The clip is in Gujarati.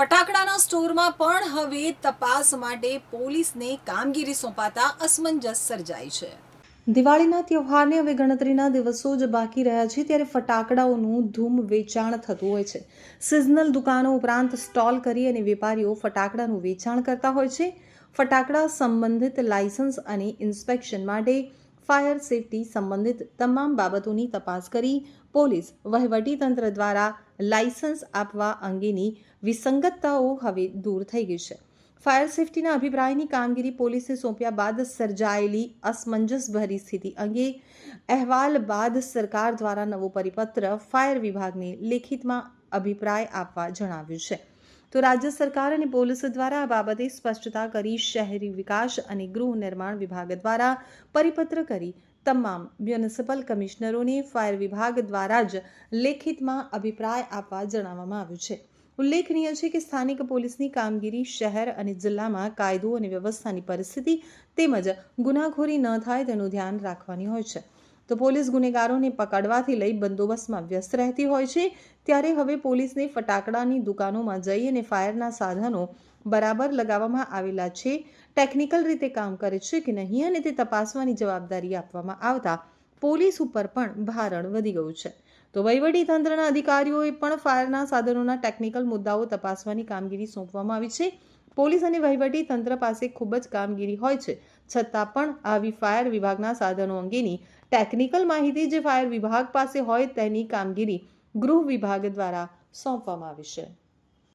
ફટાકડાના સ્ટોરમાં પણ હવે તપાસ માટે પોલીસને કામગીરી સોંપાતા અસમંજસ સર્જાય છે. દિવાળીના તહેવારને હવે ગણતરીના દિવસો જ બાકી રહ્યા છે, ત્યારે ફટાકડાઓનું ધૂમ વેચાણ થતું હોય છે. સિઝનલ દુકાનો ઉપરાંત સ્ટોલ કરી અને વેપારીઓ ફટાકડાનું વેચાણ કરતા હોય છે. ફટાકડા સંબંધિત લાયસન્સ અને ઇન્સ્પેક્શન માટે ફાયર સેફટી સંબંધિત તમામ બાબતોની તપાસ કરી પોલીસ વહીવટીતંત્ર દ્વારા લાયસન્સ આપવા અંગેની વિસંગતતાઓ હવે દૂર થઈ ગઈ છે. ફાયર સેફટીના અભિપ્રાયની કામગીરી પોલીસે સોંપ્યા બાદ સર્જાયેલી અસમંજસભરી સ્થિતિ અંગે અહેવાલ બાદ સરકાર દ્વારા નવો પરિપત્ર ફાયર વિભાગને લેખિતમાં અભિપ્રાય આપવા જણાવ્યું છે. તો રાજ્ય સરકાર અને પોલીસ દ્વારા આ બાબતે સ્પષ્ટતા કરી શહેરી વિકાસ અને ગૃહ નિર્માણ વિભાગ દ્વારા પરિપત્ર કરી તમામ મ્યુનિસિપલ કમિશનરોને ફાયર વિભાગ દ્વારા જ લેખિતમાં અભિપ્રાય આપવા જણાવવામાં આવ્યું છે. ઉલ્લેખનીય છે કે સ્થાનિક પોલીસની કામગીરી શહેર અને જિલ્લામાં કાયદો અને વ્યવસ્થાની પરિસ્થિતિ તેમજ ગુનાખોરી ન થાય તેનું ધ્યાન રાખવાની હોય છે. તો પોલીસ ગુનેગારોને પકડવાથી લઈ બંદોબસ્તમાં વ્યસ્ત રહેતી હોય છે. ત્યારે હવે પોલીસને ફટાકડાની દુકાનોમાં જઈ અને ફાયરના સાધનો બરાબર લગાવવામાં આવેલા છે. ટેકનિકલ રીતે કામ કરે છે કે નહીં અને તે તપાસવાની જવાબદારી આપવામાં આવતા પોલીસ ઉપર પણ ભારણ વધી ગયું છે. તો તંત્રના અધિકારીઓએ પણ ફાયરના સાધનોના ટેકનિકલ મુદ્દાઓ તપાસવાની કામગીરી સોંપવામાં આવી છે. પોલીસ અને તંત્ર પાસે ખૂબ જ કામગીરી હોય છે. છતાં પણ આવી ફાયર વિભાગના સાધનો અંગેની ટેકનિકલ માહિતી જે ફાયર વિભાગ પાસે હોય તેની કામગીરી ગૃહ વિભાગ દ્વારા સોંપવામાં આવી છે.